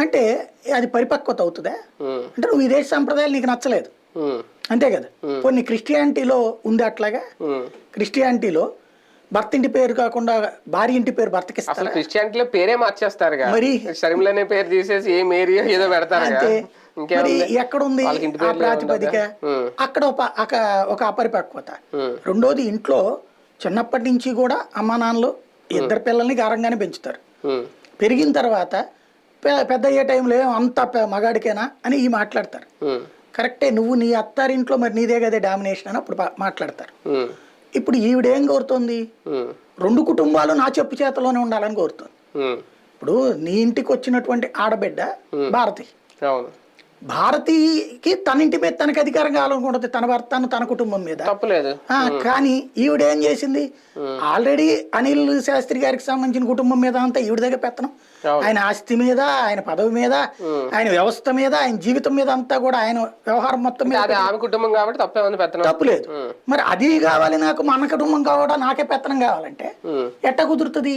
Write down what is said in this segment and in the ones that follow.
అంటే అది పరిపక్వత అవుతుందా? అంటే నువ్వు ఈ దేశ సంప్రదాయాలు నీకు నచ్చలేదు. అంతే కదా? కొన్ని క్రిస్టియానిటీలో ఉంది అట్లాగా. క్రిస్టియానిటీలో భర్త ఇంటి పేరు కాకుండా భార్య ఇంటి పేరు భర్తకి అసలు క్రిస్టియానిటీలో పేరే మార్చేస్తారు మరి? షర్మిల అనే పేరు తీసేసి ఏ మేరీ ఏదో పెడతారు అంతే. మరి ఎక్కడుంది ఆ ప్రాతిపదిక. అక్కడ ఒక అపరిపక్వత. రెండోది ఇంట్లో చిన్నప్పటి నుంచి కూడా అమ్మా నాన్నలు ఇద్దరు పిల్లల్ని గారంగానే పెంచుతారు. పెరిగిన తర్వాత పెద్ద అయ్యే టైంలో అంత మగాడికేనా అని ఈ మాట్లాడతారు. కరెక్టే నువ్వు నీ అత్తారింట్లో మరి నీదే కదే డామినేషన్ అని అప్పుడు మాట్లాడతారు. ఇప్పుడు ఈవిడేం కోరుతోంది? రెండు కుటుంబాలు నా చెప్పు చేతలోనే ఉండాలని కోరుతుంది. ఇప్పుడు నీ ఇంటికి వచ్చినటువంటి ఆడబిడ్డ భారతి. భారతికి తన ఇంటి మీద తనకి అధికారం కావాలనుకుంటుంది తన భర్తను తన కుటుంబం మీద. తప్పులేదు. కానీ ఈవిడ ఏం చేసింది ఆల్రెడీ అనిల్ శాస్త్రి గారికి సంబంధించిన కుటుంబం మీద అంతా ఈవిడ దగ్గర పెత్తనం. ఆయన ఆస్తి మీద ఆయన పదవి మీద ఆయన వ్యవస్థ మీద ఆయన జీవితం మీద అంతా కూడా ఆయన వ్యవహారం మొత్తం మీద ఆమె కుటుంబం కాబట్టి తప్పే తప్పులేదు. ఉమ్. మరి అది కావాలి నాకు మన కుటుంబం కావడా నాకే పెత్తనం కావాలంటే ఎట్ట కుదురుతుంది.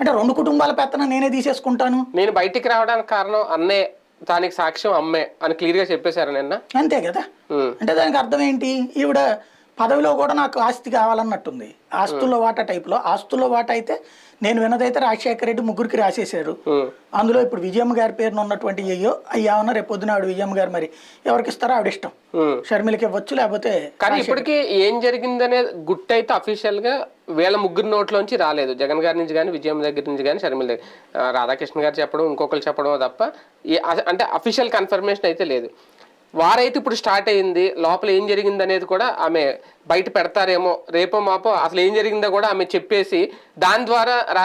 అంటే రెండు కుటుంబాల పెత్తనం నేనే తీసేసుకుంటాను. నేను బయటికి రావడానికి కారణం అన్నే. దానికి సాక్ష్యం అమ్మే అని క్లియర్గా చెప్పేశారు నిన్న. అంతే కదా? అంటే దానికి అర్థం ఏంటి? ఈవిడ పదవిలో కూడా నాకు ఆస్తి కావాలన్నట్టుంది. ఆస్తుల్లో వాటా టైప్లో. ఆస్తుల్లో వాటా అయితే నేను విన్నదైతే రాజశేఖర రెడ్డి ముగ్గురికి రాసేశారు. అందులో ఇప్పుడు విజయమ్మ గారి పేరున ఉన్నటువంటి అయ్యో అయ్యామన్నా రేపు పొద్దున ఆవిడ విజయమ్మ గారు మరి ఎవరికి ఇస్తారో ఆవిడ ఇష్టం. షర్మిలకి ఇవ్వచ్చు లేకపోతే కానీ ఇప్పటికీ ఏం జరిగిందనే గుట్టు అయితే అఫీషియల్గా వీళ్ళ ముగ్గురు నోట్లోంచి రాలేదు. జగన్ గారి నుంచి కానీ విజయం దగ్గర నుంచి కానీ షర్మిల దగ్గర రాధాకృష్ణ గారు చెప్పడం ఇంకొకరు చెప్పడం తప్ప అంటే అఫీషియల్ కన్ఫర్మేషన్ అయితే లేదు. వారైతే ఇప్పుడు స్టార్ట్ అయింది లోపల ఏం జరిగింది అనేది కూడా ఆమె బయట పెడతారేమో రేపో మాపో అసలు ఏం జరిగిందో కూడా ఆమె చెప్పేసి దాని ద్వారా